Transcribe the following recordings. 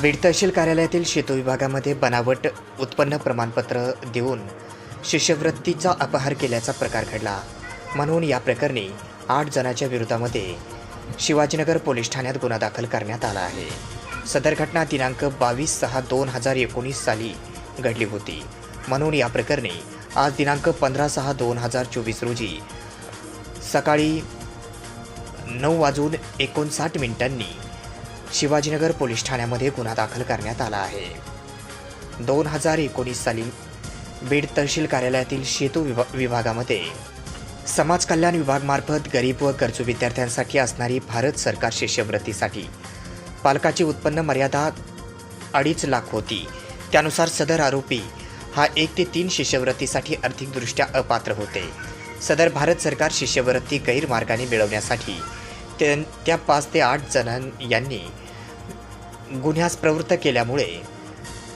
बीड तहसील कार्यालयातील शेतू विभागामध्ये बनावट उत्पन्न प्रमाणपत्र देऊन शिष्यवृत्तीचा अपहार केल्याचा प्रकार घडला. म्हणून या प्रकरणी आठ जणांच्या विरोधामध्ये शिवाजीनगर पोलीस ठाण्यात गुन्हा दाखल करण्यात आला आहे. सदर घटना दिनांक बावीस सहा दोन हजार एकोणीस साली घडली होती. म्हणून या प्रकरणी आज दिनांक पंधरा सहा दोन हजार चोवीस रोजी सकाळी नऊ वाजून एकोणसाठ मिनिटांनी शिवाजीनगर पोलीस ठाण्यामध्ये गुन्हा दाखल करण्यात आला आहे. दोन हजार एकोणीस साली बीड तहसील कार्यालयातील शेतू विभा विभागामध्ये समाज कल्याण विभागमार्फत गरीब व गरजू विद्यार्थ्यांसाठी असणारी भारत सरकार शिष्यवृत्तीसाठी पालकाची उत्पन्न मर्यादा अडीच लाख होती. त्यानुसार सदर आरोपी हा एक ते तीन शिष्यवृत्तीसाठी आर्थिकदृष्ट्या अपात्र होते. सदर भारत सरकार शिष्यवृत्ती गैरमार्गाने मिळवण्यासाठी त्या त्या पाच ते आठ जणां यांनी गुन्ह्यास प्रवृत्त केल्यामुळे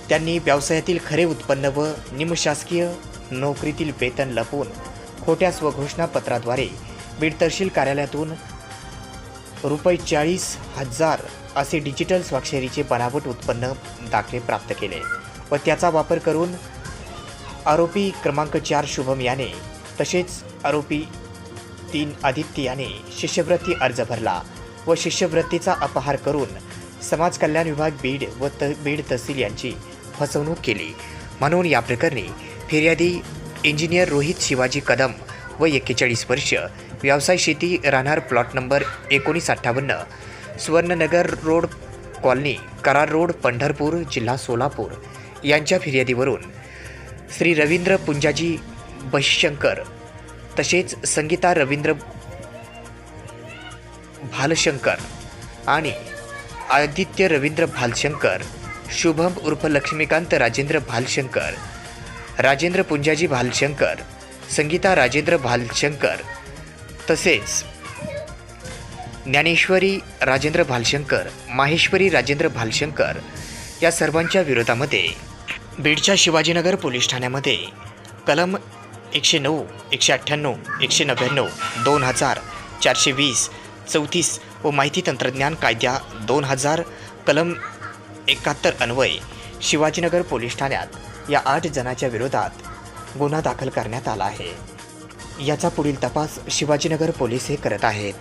त्यांनी व्यवसायातील खरे उत्पन्न व निमशासकीय नोकरीतील वेतन लपवून खोट्या स्वघोषणापत्राद्वारे बीड तहसील कार्यालयातून रुपये चाळीस हजार असे डिजिटल स्वाक्षरीचे बनावट उत्पन्न दाखले प्राप्त केले व त्याचा वापर करून आरोपी क्रमांक चार शुभम याने तसेच आरोपी तीन आदित्य याने शिष्यवृत्ती अर्ज भरला व शिष्यवृत्तीचा अपहार करून समाज कल्याण विभाग बीड व त बीड तहसील यांची फसवणूक केली. म्हणून या प्रकरणी फिर्यादी इंजिनियर रोहित शिवाजी कदम व एक्केचाळीस वर्ष व्यवसाय शेती राहणार प्लॉट नंबर एकोणीस अठ्ठावन्न सुवर्णनगर रोड कॉलनी करार रोड पंढरपूर जिल्हा सोलापूर यांच्या फिर्यादीवरून श्री रवींद्र पुंजाजी बहिशंकर तसेच संगीता रवींद्र भालशंकर आणि आदित्य रवींद्र भालशंकर शुभम उर्फ लक्ष्मीकांत राजेंद्र भालशंकर राजेंद्र पुंजाजी भालशंकर संगीता राजेंद्र भालशंकर तसेच ज्ञानेश्वरी राजेंद्र भालशंकर माहेश्वरी राजेंद्र भालशंकर या सर्वांच्या विरोधामध्ये बीडच्या शिवाजीनगर पोलीस ठाण्यामध्ये कलम एकशे नऊ एकशे अठ्ठ्याण्णव एकशे नव्याण्णव दोन हजार चारशे वीस चौतीस व माहिती तंत्रज्ञान कायद्या दोन हजार कलम एकाहत्तर अन्वये शिवाजीनगर पोलीस ठाण्यात या आठ जणांच्या विरोधात गुन्हा दाखल करण्यात आला आहे. याचा पुढील तपास शिवाजीनगर पोलीस हे करत आहेत.